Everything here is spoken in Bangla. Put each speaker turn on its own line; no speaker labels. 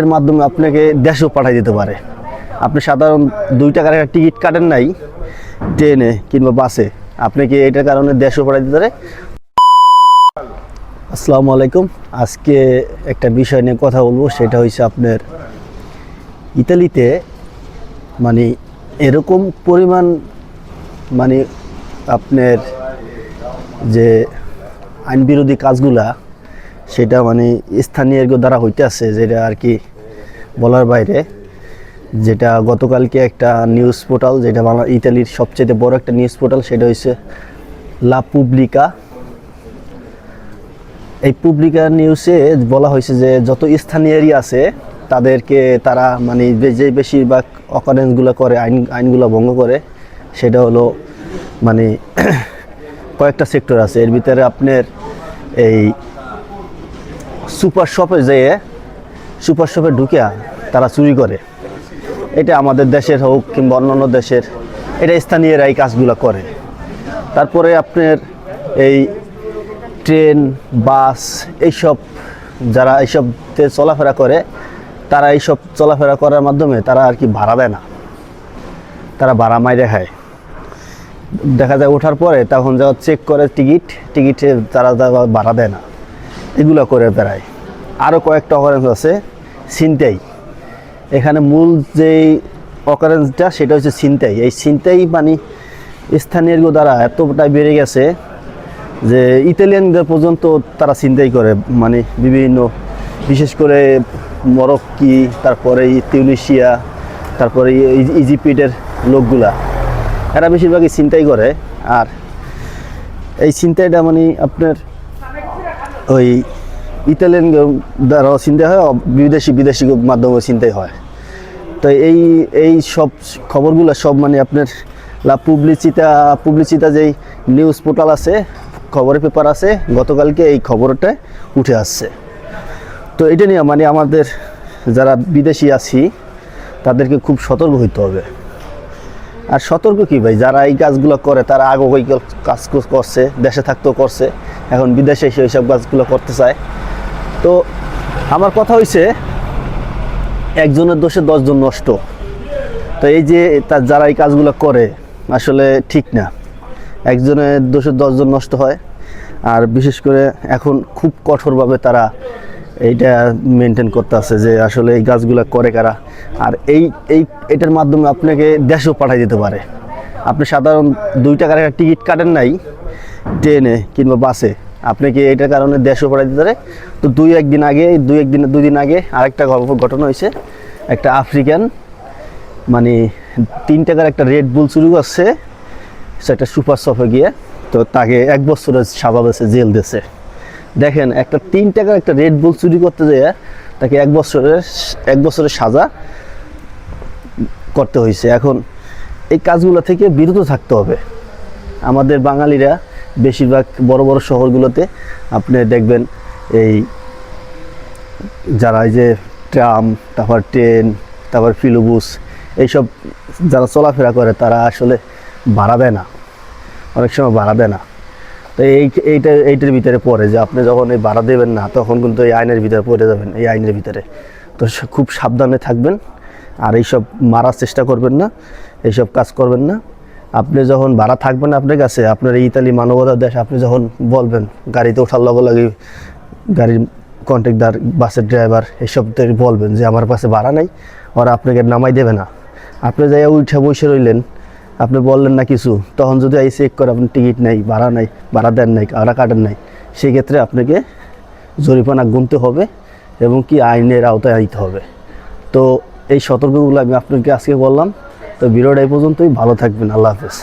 এর মাধ্যমে আপনাকে দেশেও পাঠিয়ে দিতে পারে। আপনি সাধারণ দুই টাকার একটা টিকিট কাটেন নাই, ট্রেনে কিংবা বাসে। আপনি কি এটার কারণে দেশেও পাঠিয়ে দিতে পারে? আসসালামু আলাইকুম। আজকে একটা বিষয় নিয়ে কথা বলব, সেটা হচ্ছে আপনার ইতালিতে মানে এরকম পরিমাণ মানে আপনার যে আইন বিরোধী কাজগুলা, সেটা মানে স্থানীয় দ্বারা হইতে আছে যেটা আর কি বলার বাইরে, যেটা গতকালকে একটা নিউজ পোর্টাল যেটা বাংলা ইতালির সবচেয়ে বড় একটা নিউজ পোর্টাল সেটা হচ্ছে লা পুবলিকা এই পুবলিকা নিউজে বলা হয়েছে যে, যত স্থানীয় এরিয়া আছে, তাদেরকে তারা মানে যে বেশিরভাগ অকারেন্সগুলো করে, আইন আইনগুলো ভঙ্গ করে, সেটা হলো মানে কয়েকটা সেক্টর আছে। এর ভিতরে আপনার এই সুপার শপে যেয়ে সুপার শপে ঢুকিয়া তারা চুরি করে। এটা আমাদের দেশের হোক কিংবা অন্যান্য দেশের, এটা স্থানীয়রা এই কাজগুলো করে। তারপরে আপনার এই ট্রেন, বাস, এইসব যারা এইসবতে চলাফেরা করে, তারা এইসব চলাফেরা করার মাধ্যমে তারা আর কি ভাড়া দেয় না। তারা ভাড়া মাইরে খায়। দেখা যায় ওঠার পরে তখন যখন চেক করে টিকিট, টিকিটে তারা ভাড়া দেয় না। এগুলো করে বেড়ায়। আরও কয়েকটা অকারেন্স আছে ছিনতাই এখানে মূল যেই অকারেন্সটা সেটা হচ্ছে ছিনতাই এই ছিনতাই মানে স্থানীয় দ্বারা এতটাই বেড়ে গেছে যে ইতালিয়ানদের পর্যন্ত তারা ছিনতাই করে। মানে বিভিন্ন, বিশেষ করে মরক্কি, তারপরে তিউনিশিয়া, তারপরে ইজিপ্টের লোকগুলা। এরা বেশিরভাগই ছিনতাই করে। আর এই ছিনতাইটা মানে আপনার ওই ইতালিয়ান দ্বারাও চিন্তা হয় বিদেশি বিদেশি মাধ্যমে চিন্তাই হয়। তো এই এই সব খবরগুলো সব মানে আপনার লা পুবলিচিতা পুবলিচিতা যেই নিউজ পোর্টাল আছে, খবরের পেপার আছে, গতকালকে এই খবরটা উঠে আসছে। তো এটা নিয়ে মানে আমাদের যারা বিদেশি আছি, তাদেরকে খুব সতর্ক হইতে হবে। আর সতর্ক কি ভাই? যারা এই কাজগুলো করে, তারা আগে কাজ করছে, দেশে থাকতেও করছে। এখন বিদেশে এসে ওইসব কাজগুলো করতে চায়। তো আমার কথা হয়েছে একজনের দোষে দশজন নষ্ট। তো এই যে তার যারা এই কাজগুলো করে, আসলে ঠিক না। একজনের দোষে দশজন নষ্ট হয়, আর বিশেষ করে এখন খুব কঠোরভাবে তারা এইটা মেনটেন করতে আছে যে আসলে এই গাছগুলো করে কারা। আর এই এই, এটার মাধ্যমে আপনাকে দেশেও পাঠিয়ে দিতে পারে। আপনি সাধারণ দুই টাকার একটা টিকিট কাটেন নাই, ট্রেনে কিংবা বাসে আপনি কি এটার কারণে দেশও পাঠিয়ে দিতে পারে? তো দুই একদিন আগে, দুই একদিন, দুই দিন আগে আরেকটা ঘটনা হয়েছে। একটা আফ্রিকান মানে তিন টাকার একটা রেড বুল চুরি করছে। সেটা সুপার শপে গিয়ে, তো তাকে এক বছরের সাজা দিয়েছে, জেল দিয়েছে। দেখেন, একটা তিন টাকার একটা রেড বুল চুরি করতে যেয়ে তাকে এক বছরের এক বছরের সাজা করতে হয়েছে। এখন এই কাজগুলো থেকে বিরত থাকতে হবে। আমাদের বাঙালিরা বেশিরভাগ বড় বড় শহরগুলোতে আপনি দেখবেন এই যারা এই যে ট্রাম, তারপর ট্রেন, তারপর ফিলোবুস, এইসব যারা চলাফেরা করে তারা আসলে দেয় না। অনেক সময় দেয় না। তো এই, এইটা, এইটার ভিতরে পড়ে যে আপনি যখন এই ভাড়া দেবেন না, তখন কিন্তু এই আইনের ভিতরে পড়ে যাবেন, এই আইনের ভিতরে। তো খুব সাবধানে থাকবেন আর এইসব মারার চেষ্টা করবেন না, এইসব কাজ করবেন না। আপনি যখন ভাড়া থাকবেন আপনার কাছে, আপনার ইতালি মানবতার দেশ, আপনি যখন বলবেন, গাড়িতে ওঠার লগে লাগে গাড়ির কন্ট্রাক্টর বাসের ড্রাইভার এইসব বলবেন যে, আমার পাশে ভাড়া নাই, ওরা আপনাকে নামাই দেবে না। আপনি যাই উঠে বসে রইলেন, আপনি বললেন না কিছু, তখন যদি এই চেক করে আপনি টিকিট নেই, ভাড়া নাই, ভাড়া দেন নাই, ভাড়া কাটেন নাই, সেক্ষেত্রে আপনাকে জরিমানা গুনতে হবে এবং কি আইনের আওতায় আনতে হবে। তো এই সতর্কগুলো আমি আপনাকে আজকে বললাম। তো ভিডিওটা এই পর্যন্তই। ভালো থাকবেন। আল্লাহ হাফেজ।